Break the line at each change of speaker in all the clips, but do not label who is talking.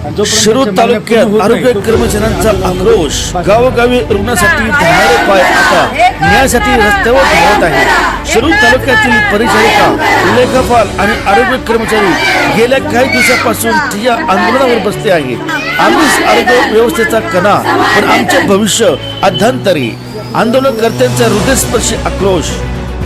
शिरूर तालुक्यात आरोग्य कर्मचाऱ्यांचा आक्रोश गावोगावी रुग्णासाठी धावणारे पाय आता न्यायासाठी रस्त्यावर धावत आहे. शिरूर तालुक्यातील परिचारिका लेखपाल आणि आरोग्य कर्मचारी गेल्या काही दिवसापासून ठिय्या आंदोलनावर बसले आहे. आम्हीच आरोग्य व्यवस्थेचा कणा पण आमचे भविष्य अध्यांतरी. आंदोलनकर्त्यांचा हृदयस्पर्शी आक्रोश.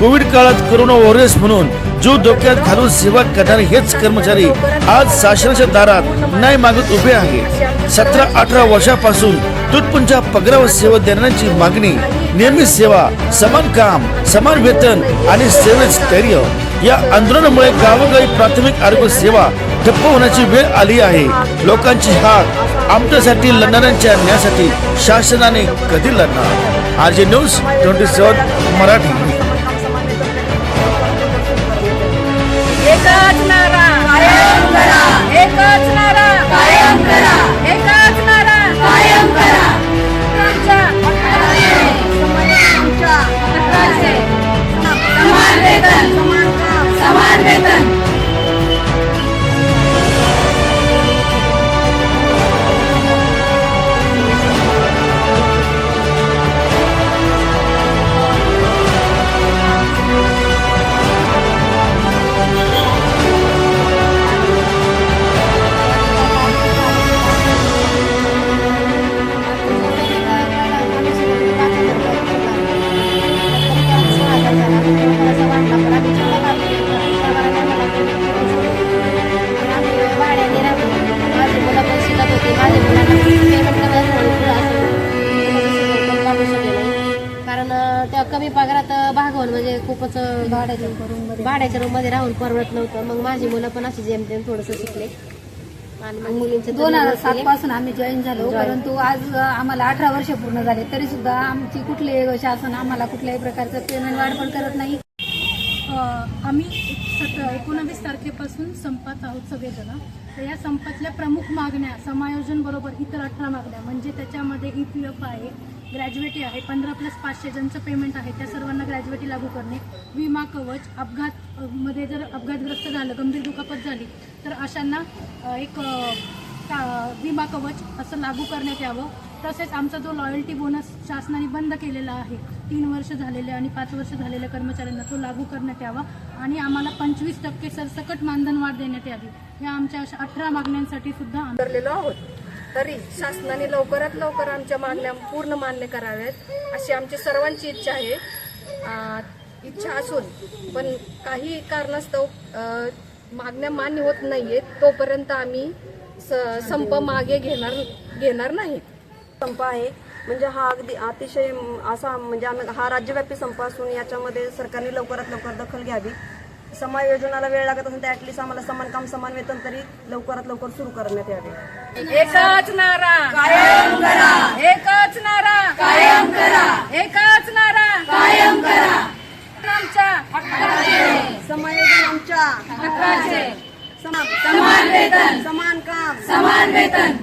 कोविड काळात करोना वॉरियर्स म्हणून जो धोक्यात घालून सेवा करणारे हेच कर्मचारी आज शासनाच्या दारात न्याय मागत उभे आहे. सतरा अठरा वर्षापासून तुटपुंच्या पगारावर सेवा देण्याची मागणी नियमित सेवा समान काम समान वेतन आणि सेवेत स्थैर्य. या आंदोलनामुळे गावोगावी प्राथमिक आरोग्य सेवा ठप्प होण्याची वेळ आली आहे. लोकांची हाक आमच्यासाठी लढणाऱ्यांच्या न्यायासाठी शासनाने कधी लढणार? आर जे न्यूज ट्वेंटी सेवन मराठी.
एकच कमी
पगारात भागवण म्हणजे खूपच भाड्याच्या रूममध्ये राहून परवडत नव्हतं. मग माझी मुलं पण अशी जेमतेम थोडस शिकले. आणि मग मुलींचे
दोन हजार सात. पासून आम्ही जॉईन झालो. परंतु आज आम्हाला अठरा वर्ष पूर्ण झाले. तरी सुद्धा आमची कुठले शासन आम्हाला कुठल्याही प्रकारचं पेमेंट वाढ पण करत नाही.
आम्ही सत एकोणावीस तारखेपासून संपात आहोत सगळेजण. तर या संपातल्या प्रमुख मागण्या समायोजन बरोबर इतर अठरा मागण्या म्हणजे त्याच्यामध्ये ई पी एफ आहे ग्रॅज्युएटी आहे पंधरा प्लस पाचशे ज्यांचं पेमेंट आहे त्या सर्वांना ग्रॅज्युएटी लागू करणे विमा कवच अपघात मध्ये जर अपघातग्रस्त झालं गंभीर दुखापत झाली तर अशांना एक विमा कवच असं लागू करण्यात यावं. तसेच आमचा जो लॉयल्टी बोनस शासनाने बंद केलेला आहे तीन वर्ष झालेले आणि पाच वर्ष झालेल्या कर्मचाऱ्यांना तो लागू करण्यात यावा आणि आम्हाला पंचवीस टक्के सरसकट मानधन वाढ देण्यात यावी. या आमच्या अशा अठरा मागण्यांसाठी सुद्धा आंदोलन
आहोत. तरी शासनाने लवकरात लवकर आमच्या मागण्या पूर्ण मान्य कराव्यात अशी आमची सर्वांची इच्छा आहे. आ, इच्छा असून पण काही कारणास्तव मागण्या मान्य होत नाहीयेत तोपर्यंत आम्ही स- संप मागे घेणार घेणार नाहीत.
संप आहे. म्हणजे हा अगदी अतिशय असा म्हणजे आम्ही हा राज्यव्यापी संप असून याच्यामध्ये सरकारने लवकरात लवकर दखल घ्यावी. समायोजनाला वेळ लागत असेल तर ऍटलिस्ट आम्हाला समान काम समान वेतन तरी लवकरात लवकर सुरू करण्यात यावे.
एकच नारा. कायम करा. एकच नारा. कायम करा. एकच नारा. कायम करा. आमच्या
आमच्या समान
वेतन
समान काम.
समान वेतन.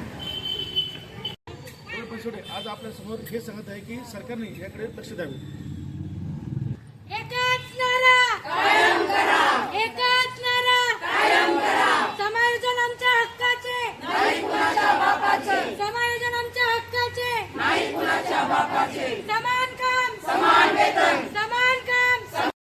आज आपल्यासमोर हे सांगत आहे की सरकारने याकडे लक्ष द्यावे.